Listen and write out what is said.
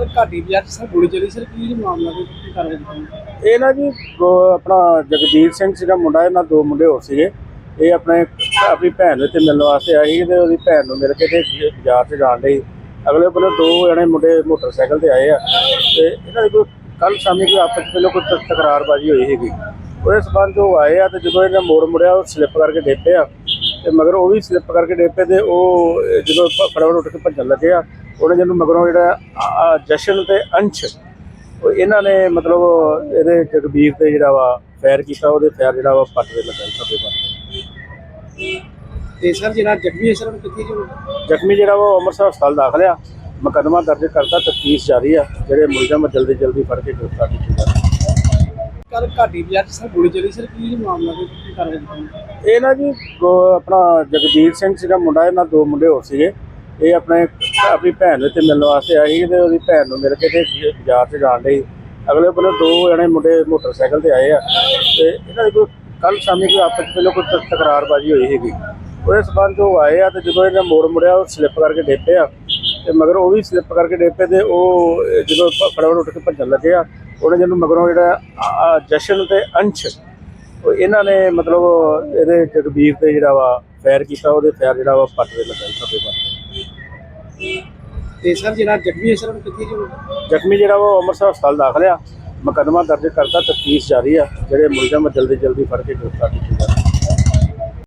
ਘਾਟੀ ਬਾਜ਼ਾਰ 'ਚ ਸਰ ਗੋਲੀ ਚੱਲੀ ਸਰ, ਕੀ ਮਾਮਲਾ ਕੋਈ ਕੀ ਕਾਰਵਾਈ ਕੀਤੀ ਇਹ ਨਾ ਜੀ ਦੋ- ਆਪਣਾ ਜਗਜੀਤ ਸਿੰਘ ਸੀਗਾ, ਮੁੰਡਾ, ਇਹਨਾਂ ਦੋ ਮੁੰਡੇ ਹੋਰ ਸੀਗੇ। ਇਹ ਆਪਣੇ, ਆਪਣੀ ਭੈਣ ਦੇ ਤੇ ਮਿਲਣ ਵਾਸਤੇ ਆਏ ਸੀ ਤੇ ਉਹਦੀ ਭੈਣ ਨੂੰ ਮਿਲ ਕੇ ਤੇ ਬਾਜ਼ਾਰ 'ਚ ਜਾਣ ਲਈ ਅਗਲੇ ਬੰਨੇ ਦੋ ਜਣੇ ਮੁੰਡੇ ਮੋਟਰਸਾਈਕਲ ਤੇ ਆਏ ਆ। ਤੇ ਇਹਨਾਂ ਦੀ ਕੋਈ ਕੱਲ ਸ਼ਾਮੀ ਕੋਈ ਆਪਸ ਵਿੱਚ ਕੋਈ ਤਕਰਾਰਬਾਜ਼ੀ ਹੋਈ ਸੀਗੀ। ਉਹਦੇ ਸਬੰਧ ਉਹ ਆਏ ਆ ਤੇ ਜਦੋਂ ਇਹਨੇ ਮੋੜ ਮੁੜਿਆ, ਉਹ ਸਲਿੱਪ ਕਰਕੇ ਡੇਪੇ ਆ ਤੇ ਮਗਰ ਉਹ ਵੀ ਸਲਿੱਪ ਕਰਕੇ ਡੇਪੇ ਤੇ ਉਹ ਜਦੋਂ ਫਟਾਫਟ ਉੱਠ ਕੇ ਭੱਜਣ ਲੱਗੇ ਆ ਉਹਨੇ ਜਿਹਨੂੰ ਮਗਰੋਂ ਜਿਹੜਾ ਜਸ਼ਨ ਤੇ ਅੰਸ਼ ਉਹ ਇਹਨਾਂ ਨੇ ਮਤਲਬ ਇਹਦੇ ਜਗਬੀਰ ਤੇ ਜਿਹੜਾ ਵਾ ਫਾਇਰ ਕੀਤਾ ਉਹਦੇ ਫਾਇਰ ਜਿਹੜਾ ਵਾ ਪੱਟ ਦੇ ਲੱਗਾ ਖੱਬੇ ਪਾਸੇ ਤੇ ਸਰ ਜਿਹੜਾ ਜ਼ਖਮੀ ਹੈ ਸਰ ਉਹਨੂੰ ਕਿੱਥੇ ਜੋ ਜ਼ਖਮੀ ਜਿਹੜਾ ਵਾ ਉਹ ਅੰਮ੍ਰਿਤਸਰ ਹਸਪਤਾਲ ਦਾਖਲ ਆ। ਮੁਕੱਦਮਾ ਦਰਜ ਕਰਤਾ ਤਫਤੀਸ਼ ਜਾਰੀ ਆ ਜਿਹੜੇ ਮੁਲਜ਼ਮ ਜਲਦੀ ਜਲਦੀ ਫੜ ਕੇ ਗ੍ਰਿਫਤਾਰ ਕੱਲ ਘਾਟੀ ਬਾਜ਼ਾਰ 'ਚ ਸਰ ਗੋਲੀ ਚੱਲੀ ਸਰ, ਕੀ ਮਾਮਲਾ ਕੋਈ ਕੀ ਕਾਰਵਾਈ ਕੀਤੀ ਇਹ ਨਾ ਜੀ, ਦੋ- ਆਪਣਾ ਜਗਜੀਤ ਸਿੰਘ ਸੀਗਾ, ਮੁੰਡਾ ਇਹਨਾਂ ਦੋ ਮੁੰਡੇ ਹੋਰ ਸੀਗੇ। ਇਹ ਆਪਣੇ, ਆਪਣੀ ਭੈਣ ਦੇ ਤੇ ਮਿਲਣ ਵਾਸਤੇ ਆਏ ਸੀ ਤੇ ਉਹਦੀ ਭੈਣ ਨੂੰ ਮਿਲ ਕੇ ਤੇ ਬਾਜ਼ਾਰ 'ਚ ਜਾਣ ਲਈ। ਅਗਲੇ ਬੰਨੇ ਦੋ ਜਣੇ ਮੁੰਡੇ ਮੋਟਰਸਾਈਕਲ ਤੇ ਆਏ ਆ। ਤੇ ਇਹਨਾਂ ਦੀ ਕੋਈ ਕੱਲ ਸ਼ਾਮੀ ਕੋਈ ਆਪਸ ਵਿੱਚ ਕੋਈ ਤਕ- ਤਕਰਾਰਬਾਜ਼ੀ ਹੋਈ ਸੀਗੀ। ਉਹਦੇ ਸਬੰਧ ਉਹ ਆਏ ਆ ਤੇ ਜਦੋਂ ਇਹਨਾਂ ਮੋੜ ਮੁੜਿਆ, ਉਹ ਸਲਿੱਪ ਕਰਕੇ ਡੇਪੇ ਆ। ਤੇ ਮਗਰ ਉਹ ਵੀ ਸਲਿੱਪ ਕਰਕੇ ਡੇਪੇ ਤੇ ਉਹ, ਜਦੋਂ ਪ- ਫਟਾਫਟ ਉੱਠ ਕੇ ਭੱਜਣ ਲੱਗੇ ਆ। ਉਹਨੇ ਜਿਹਨੂੰ ਮਗਰੋਂ ਜਿਹੜਾ ਜਸ਼ਨ ਤੇ ਅੰਸ਼ ਉਹ ਇਹਨਾਂ ਨੇ ਮਤਲਬ ਇਹਦੇ ਜਗਬੀਰ ਤੇ ਜਿਹੜਾ ਵਾ ਫਾਇਰ ਕੀਤਾ ਉਹਦੇ ਫਾਇਰ ਜਿਹੜਾ ਵਾ ਪੱਟ ਦੇ ਲੱਗਾ ਖੱਬੇ ਪਾਸੇ ਤੇ ਸਰ ਜਿਹੜਾ ਜ਼ਖਮੀ ਹੈ ਸਰ ਉਹਨੂੰ ਕਿੱਥੇ ਜੋ ਜ਼ਖਮੀ ਜਿਹੜਾ ਵਾ ਉਹ ਅੰਮ੍ਰਿਤਸਰ ਹਸਪਤਾਲ ਦਾਖਲ ਆ। ਮੁਕੱਦਮਾ ਦਰਜ ਕਰਤਾ ਤਫਤੀਸ਼ ਜਾਰੀ ਆ ਜਿਹੜੇ ਮੁਲਜ਼ਮ ਆ ਜਲਦੀ ਜਲਦੀ ਫੜ ਕੇ ਗ੍ਰਿਫਤਾਰ ਕੀਤੇ